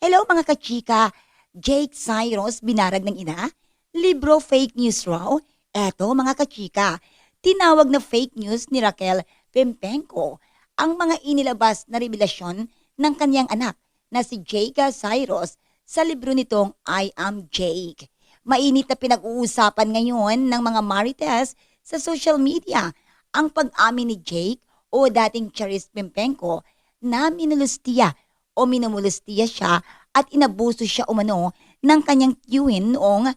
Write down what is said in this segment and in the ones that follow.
Hello mga kachika, Jake Cyrus binarag ng ina? Libro fake news raw? Eto mga kachika, tinawag na fake news ni Raquel Pempenko ang mga inilabas na revelasyon ng kanyang anak na si Jake Cyrus sa libro nitong I Am Jake. Mainit na pinag-uusapan ngayon ng mga marites sa social media ang pag-amin ni Jake o dating Charis Pempenko na minulustiya o minumulustiya siya at inabuso siya umano ng kanyang tiyuhin noong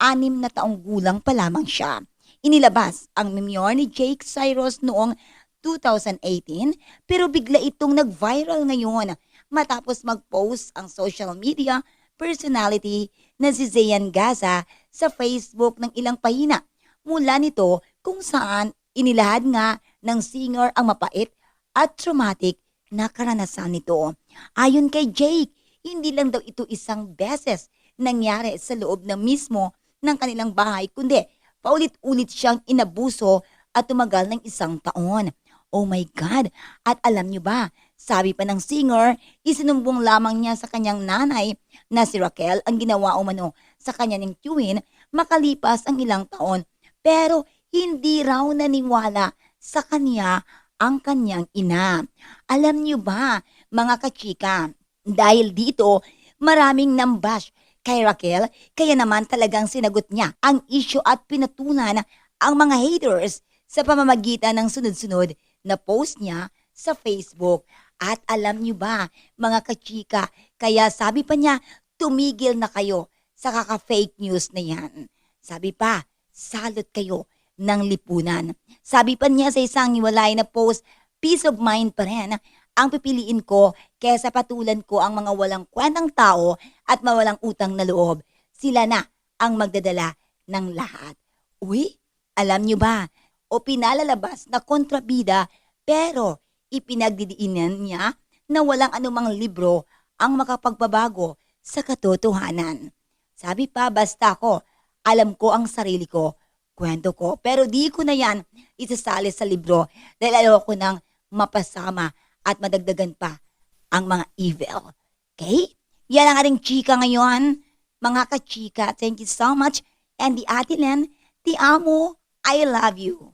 anim na taong gulang pa lamang siya. Inilabas ang memyor ni Jake Cyrus noong 2018 pero bigla itong nag-viral ngayon matapos mag-post ang social media personality na si Zayan Gaza sa Facebook ng ilang pahina. Mula nito kung saan inilahad nga ng singer ang mapait at traumatic na karanasan nito. Ayon kay Jake, hindi lang daw ito isang beses nangyari sa loob na mismo ng kanilang bahay, kundi paulit-ulit siyang inabuso at tumagal ng isang taon. Oh my God! At alam niyo ba, sabi pa ng singer, isinumbong lamang niya sa kanyang nanay na si Raquel ang ginawa umano sa kanya ng tiyuhin makalipas ang ilang taon. Pero hindi raw naniwala sa kanya ang kanyang ina. Alam niyo ba, mga kachika, dahil dito maraming nambash kay Raquel, kaya naman talagang sinagot niya ang issue at pinatulan ang mga haters sa pamamagitan ng sunod-sunod na post niya sa Facebook. At alam niyo ba, mga kachika, kaya sabi pa niya, tumigil na kayo sa kaka-fake news na yan. Sabi pa, salot kayo ng lipunan. Sabi pa niya sa isang niwalay na post, peace of mind pa rin ang pipiliin ko kesa patulan ko ang mga walang kwentang tao at mawalang utang na loob. Sila na ang magdadala ng lahat. Uy, alam niyo ba, o pinalalabas na kontrabida pero ipinagdidiinan niya na walang anumang libro ang makapagbabago sa katotohanan. Sabi pa, basta ko, alam ko ang sarili ko, kwento ko, pero di ko na yan isasali sa libro dahil ayoko nang mapasama at madagdagan pa ang mga evil. Okay? Yan ang ating chika ngayon. Mga kachika, thank you so much. And the Ate Len, ti amo, I love you.